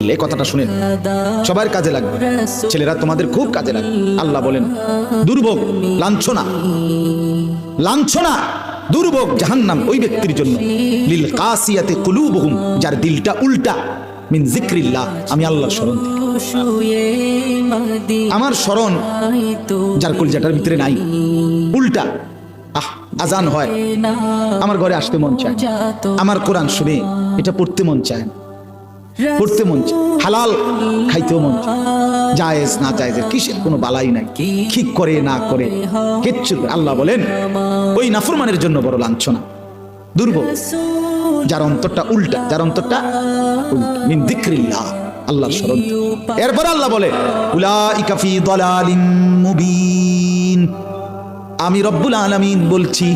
এই কথাটা শুনে সবার কাজে লাগবে। ছেলেরা তোমাদের খুব কাজে লাগবে। আল্লাহ বলেন, দুর্ভোগ, লাঞ্ছনা। লাঞ্ছনা, দুর্ভোগ জাহান্নাম ওই ব্যক্তির জন্য। লিল কাসিয়াতে কুলুবহুম, যার দিলটা উল্টা। মিন জিক্রিল্লাহ আমি আল্লাহর স্মরণ আমার স্মরণ যার কলিজাটার ভিতরে নাই, উল্টা। আহ, আজান হয়। আমার ঘরে আসতে মন চায় আমার কোরআন শুনে এটা পড়তে মন চায়। পড়তে মন চায়। হালাল খাইতেও মন চায়। জায়েজ, না জায়েজ কিসের কোনো বালাই নাই। ঠিক করে, না করে, কিচ্ছু আল্লাহ বলেন, ওই নাফরমানের জন্য বড় লাঞ্ছনা। দুর্ভোগ যার অন্তরটা উল্টা, যার অন্তরটা উল্টা। আল্লাহর স্মরণ। এরপর আল্লাহ বলে আমি রব্বুল আলামিন বলছি,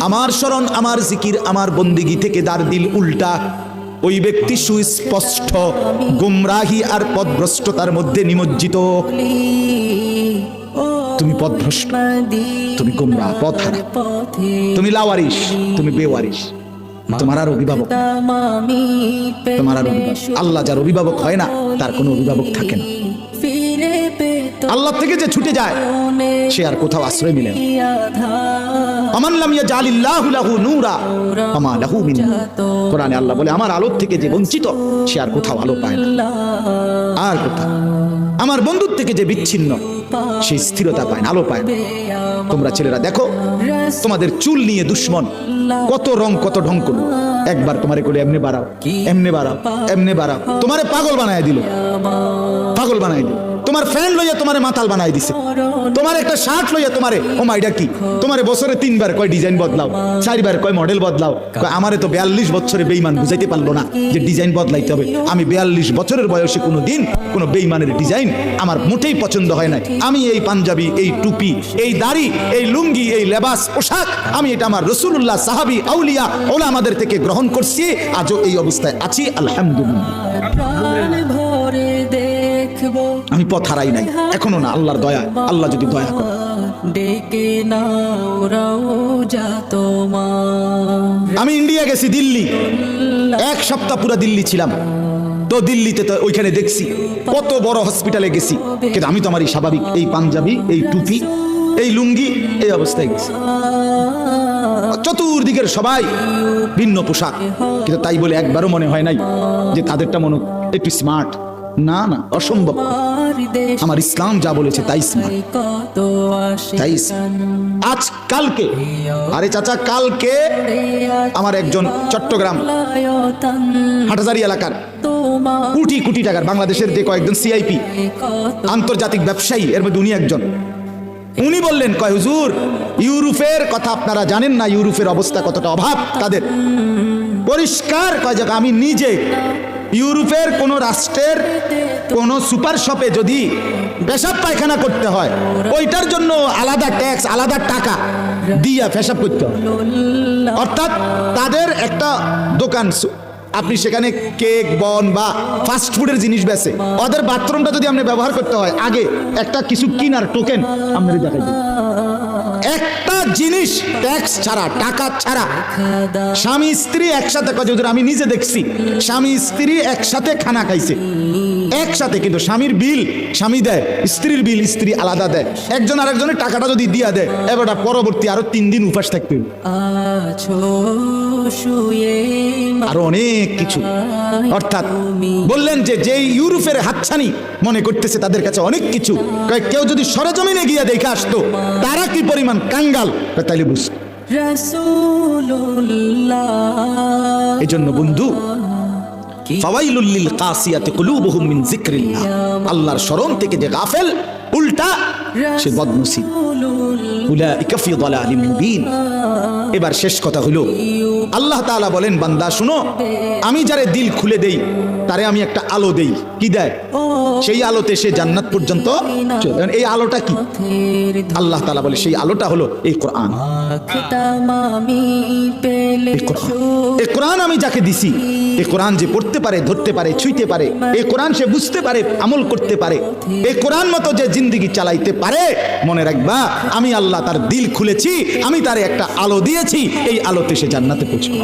আমার স্মরণ, আমার জিকির, আমার বন্দিগি থেকে দার দিল উল্টা। ওই ব্যক্তি সুস্পষ্ট, গুমরাহি আর পদভ্রষ্টতার মধ্যে নিমজ্জিত। তুমি পদভ্রষ্ট, তুমি গুমরা পথহারা তুমি লাওয়ারিস তুমি বেওয়ারিস তোমার আর অভিভাবক তোমার আর অভিভাবক। আল্লাহ যার অভিভাবক হয় না, তার কোনো অভিভাবক থাকে না। আল্লাহ থেকে যে ছুটে যায় সে আর কোথাও আশ্রয় মিলে না। আমান লাম লাহু নূরা আমা লাহু মিন কোরআনে আল্লাহ বলে আমার আলো থেকে যে বঞ্চিত সে আর কোথাও আলো পায় না। আর কোথাও। আমার বন্ধুর থেকে যে বিচ্ছিন্ন সে স্থিরতা পায় না আলো পায় না। তোমরা ছেলেরা দেখো তোমাদের চুল নিয়ে দুশ্মন কত রং কত ঢং করল। একবার তোমারে করে এমনি বাড়াও এমনি বাড়াও এমনি বাড়াও। তোমারে পাগল বানায় দিল। পাগল বানাই দিল। তোমার ফ্যান লইয়া তোমারে মাতাল বানাই দিছে। তোমার একটা শার্ট লইয়া তোমারে, ও মাইডা কি? তোমারে বছরে তিনবার কয় ডিজাইন বদলাও, চারবার কয় মডেল বদলাও। আমারে তো বিয়াল্লিশ বছরে বেইমান বুঝাইতে পারল না যে ডিজাইন বদলাইতে হবে। আমি বিয়াল্লিশ বছরের বয়সে কোনো দিন কোনো বেইমানের ডিজাইন আমার মোটেই পছন্দ হয় না আমি এই পাঞ্জাবি, এই টুপি, এই দাড়ি, এই লুঙ্গি, এই লেবাস, পোশাক, আমি এটা আমার রসুল্লাহ সাহাবি, আউলিয়া ওলা আমাদের থেকে গ্রহণ করছি। আজও এই অবস্থায় আছি আলহামদুলিল্লাহ। আমি পথ হারাই নাই। এখনও না আল্লাহর দয়া আল্লাহ যদি দয়া করে। ডেকে আমি ইন্ডিয়া গেছি দিল্লি। এক সপ্তাহ পুরো দিল্লি ছিলাম। তো দিল্লিতে তো ওইখানে দেখছি কত বড় হসপিটালে গেছি। কিন্তু আমি তো আমার এই স্বাভাবিক এই পাঞ্জাবি এই টুপি এই লুঙ্গি এই অবস্থায় গেছি। চতুর্দিকের সবাই ভিন্ন পোশাক। কিন্তু তাই বলে একবারও মনে হয় নাই যে তাদেরটা মনে একটু স্মার্ট না না, অসম্ভব। আমার ইসলাম যা বলেছে, তাই তাই আজ কালকে, আরে চাচা, কালকে আমার একজন চট্টগ্রাম হাটাজারি এলাকার কোটি কোটি টাকার বাংলাদেশের যে কয়েকজন সিআইপি আন্তর্জাতিক ব্যবসায়ী, এর মধ্যে উনি একজন। উনি বললেন, কয়, হুজুর, ইউরোপের কথা আপনারা জানেন না, ইউরোপের অবস্থা কতটা অভাব তাদের। পরিষ্কার, কয়, যে আমি নিজে ইউরোপের কোন রাষ্ট্রের কোন সুপার শপে যদি পেশাব পায়খানা করতে হয়, ওইটার জন্য আলাদা ট্যাক্স আলাদা টাকা দিয়া পেশাব করতে হয় অর্থাৎ তাদের একটা দোকান, আপনি সেখানে কেক, বন বা ফাস্ট ফুডের জিনিস বেচে, ওদের বাথরুমটা যদি আপনি ব্যবহার করতে হয়, আগে একটা কিছু কিনার টোকেন আপনাদের দেখাই। একটা জিনিস ট্যাক্স ছাড়া, টাকা ছাড়া। স্বামী স্ত্রী একসাথে কাজ আমি নিজে দেখছি, স্বামী স্ত্রী একসাথে খানা খাইছে। একসাথে কিন্তু স্বামীর বিল স্বামী দেয় স্ত্রীর বিল স্ত্রী আলাদা দেয়। একজন আরেকজনের টাকাটা যদি দিয়া দেয় এবার পরবর্তী আরও তিন দিন উপাস শুয়ে আরও অনেক কিছু। অর্থাৎ বললেন যে যে ইউরোপের হাতছানি মনে করতেছে তাদের কাছে অনেক কিছু। কেউ যদি সরেজমিনে গিয়ে দেখে আসতো তারা কি পরিমাণ কাঙ্গাল? তাইলে বুঝ। এই জন্য বন্ধু ফাওয়াইলুল কাসিয়াতে কুলুবুহুম মিন যিকরিল্লাহ আল্লাহর স্মরণ থেকে যে গাফেল উল্টা সে বদনসিব। এবার শেষ কথা হলো, আল্লাহ তাআলা বলেন, বান্দা, শুনো, আমি যারে দিল খুলে দেই, তারে আমি একটা আলো দেই। কি দেয়? সেই আলোতে সে জান্নাত পর্যন্ত এই আলোটা কি? আল্লাহ তাআলা বলে, সেই আলোটা হলো এই কোরআন। এই কোরআন আমি যাকে দিছি, এই কোরআন যে পড়তে পারে, ধরতে পারে, ছুঁইতে পারে, এই কোরআন সে বুঝতে পারে, আমল করতে পারে। এই কোরআন মতো যে জিন্দগি চালাইতে পারে, মনে রাখবা, আমি আল্লাহ তার দিল খুলেছি, আমি তার একটা আলো দিয়েছি, এই আলোতে সে জান্নাতে পৌঁছবে।